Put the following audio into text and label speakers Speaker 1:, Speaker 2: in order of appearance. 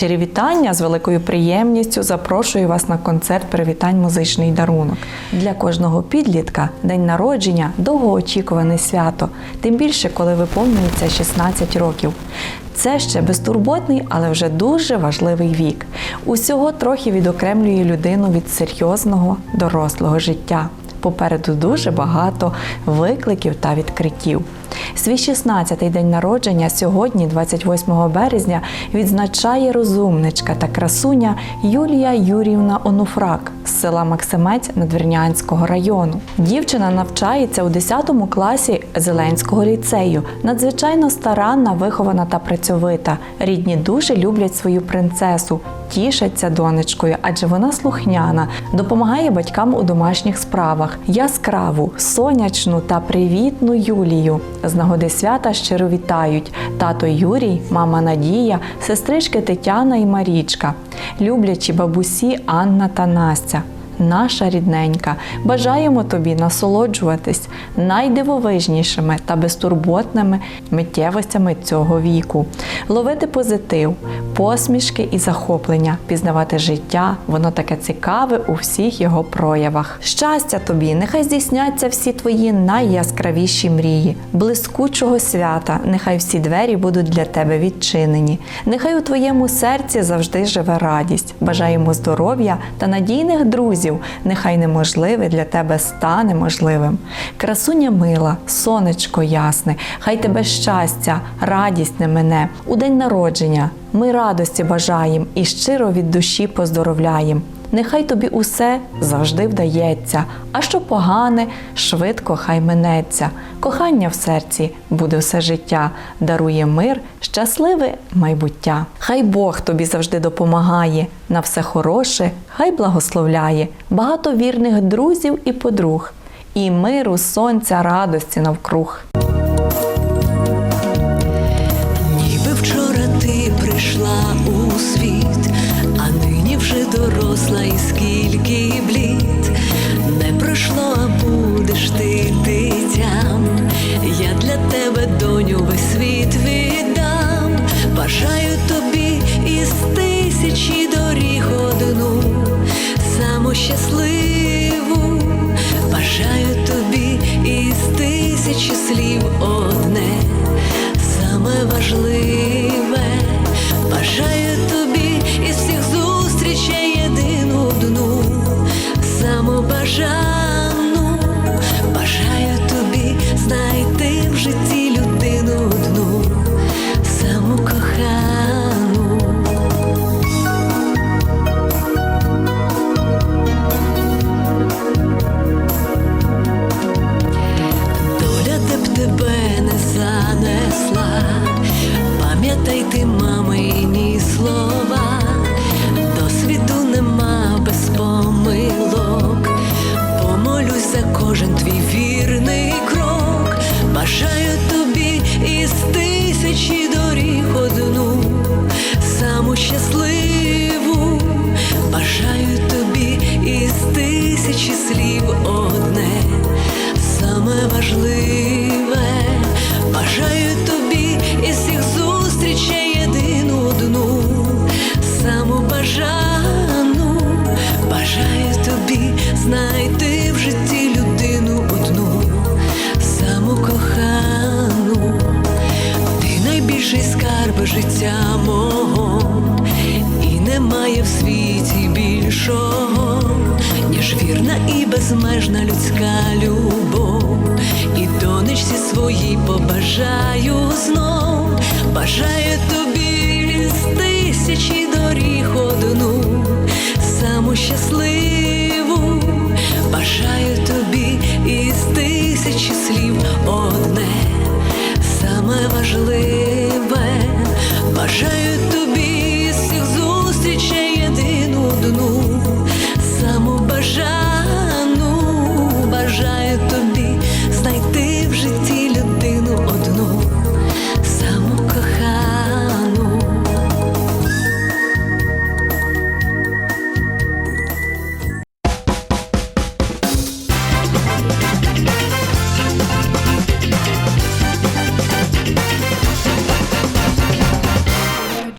Speaker 1: Щирі вітання з великою приємністю запрошую вас на концерт Привітань музичний дарунок. Для кожного підлітка день народження довгоочікуване свято, тим більше, коли виповнюється 16 років. Це ще безтурботний, але вже дуже важливий вік. Усього трохи відокремлює людину від серйозного дорослого життя. Попереду дуже багато викликів та відкриттів. Свій 16-й день народження сьогодні, 28 березня, відзначає розумничка та красуня Юлія Юрівна Онуфрак з села Максимець Надвірнянського району. Дівчина навчається у 10 класі Зеленського ліцею. Надзвичайно старанна, вихована та працьовита. Рідні дуже люблять свою принцесу, тішаться донечкою, адже вона слухняна, допомагає батькам у домашніх справах. Яскраву, сонячну та привітну Юлію. З нагоди свята щиро вітають тато Юрій, мама Надія, сестрички Тетяна і Марічка, люблячі бабусі Анна та Настя. Наша рідненька, бажаємо тобі насолоджуватись найдивовижнішими та безтурботними миттєвостями цього віку, ловити позитив, посмішки і захоплення, пізнавати життя, воно таке цікаве у всіх його проявах. Щастя тобі, нехай здійсняться всі твої найяскравіші мрії, блискучого свята, нехай всі двері будуть для тебе відчинені. Нехай у твоєму серці завжди живе радість. Бажаємо здоров'я та надійних друзів. Нехай неможливе для тебе стане можливим. Красуня мила, сонечко ясне, хай тебе щастя, радість не мене. У день народження ми радості бажаєм і щиро від душі поздоровляєм. Нехай тобі усе завжди вдається, а що погане, швидко хай минеться. Кохання в серці буде все життя, дарує мир, щасливе майбуття. Хай Бог тобі завжди допомагає, на все хороше, хай благословляє, багато вірних друзів і подруг, і миру, сонця, радості навкруг.
Speaker 2: Ніби вчора ти прийшла у світ, вже доросла і скільки блід не пройшло, а будеш ти дитям. Я для тебе, доню, весь світ віддам. Бажаю тобі із тисячі доріг одну, саму щасливу. Пам'ятай ти мамині слова, досвіду нема без помилок, помолюсь за кожен твій в світі більшого, ніж вірна і безмежна людська любов, і донечці своїй побажаю знов,